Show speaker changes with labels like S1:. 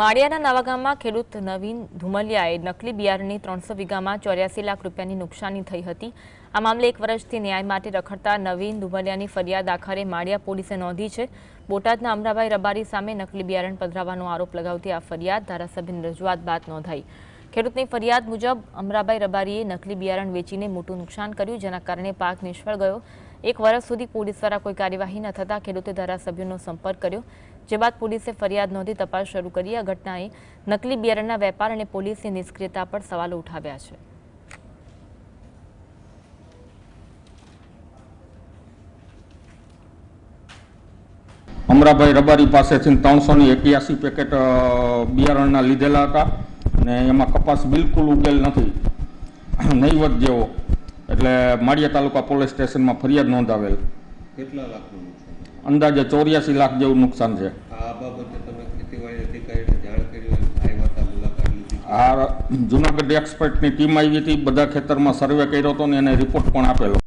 S1: માળિયાના નવાગામમાં ખેડૂત નવીન ધુમલિયાએ નકલી બિયારણની ત્રણસો વીઘામાં ચોર્યાસી લાખ રૂપિયાની નુકસાની થઈ હતી. આ મામલે એક વર્ષથી ન્યાય માટે રખડતા નવીન ધુમલિયાની ફરિયાદ આખરે માળિયા પોલીસે નોંધી છે. બોટાદના અમરાભાઈ રબારી સામે નકલી બિયારણ પધરાવવાનો આરોપ લગાવતી આ ફરિયાદ ધારાસભ્યની રજૂઆત બાદ નોંધાઈ. ખેડૂતની ફરિયાદ મુજબ અમરાભાઈ રબારીએ નકલી બિયારણ વેચીને મોટું નુકસાન કર્યું, જેના કારણે પાક નિષ્ફળ ગયો. એક વર્ષ સુધી પોલીસ દ્વારા કોઈ કાર્યવાહી ન થતાં ખેડૂતે ધારાસભ્યોનો સંપર્ક કર્યો. જે બાદ પોલીસે ફરિયાદ નોંધી તપાસ શરૂ કરી. આ ઘટનાએ નકલી બિયારણના વેપાર અને પોલીસની નિષ્ક્રિયતા પર સવાલો ઉઠાવ્યા છે.
S2: અમરાભાઈ રબારી પાસેથી ત્રણસો ની એક્યાસી પેકેટ બિયારણના લીધેલા હતા અને એમાં કપાસ બિલકુલ ઉગેલ નથી. નહીવત જેવો. એટલે માળિયા તાલુકા પોલીસ સ્ટેશનમાં ફરિયાદ નોંધાવેલ.
S3: કેટલા લાખનું નુકસાન
S2: અંદાજે ચોર્યાસી લાખ જેવું નુકસાન છે.
S3: આ બાબતે તમે ખેતીવાડી અધિકારીને જાણ કરી આવ્યા હતા મુલાકાત લીધી.
S2: આ જુનાગઢ એક્સપર્ટની ટીમ આવી હતી બધા ખેતરમાં સર્વે કર્યો હતો ને એને રિપોર્ટ પણ આપેલો.